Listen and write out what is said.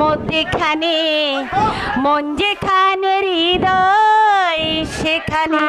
মধ্যেখানে মন যেখানে হৃদয় সেখানে।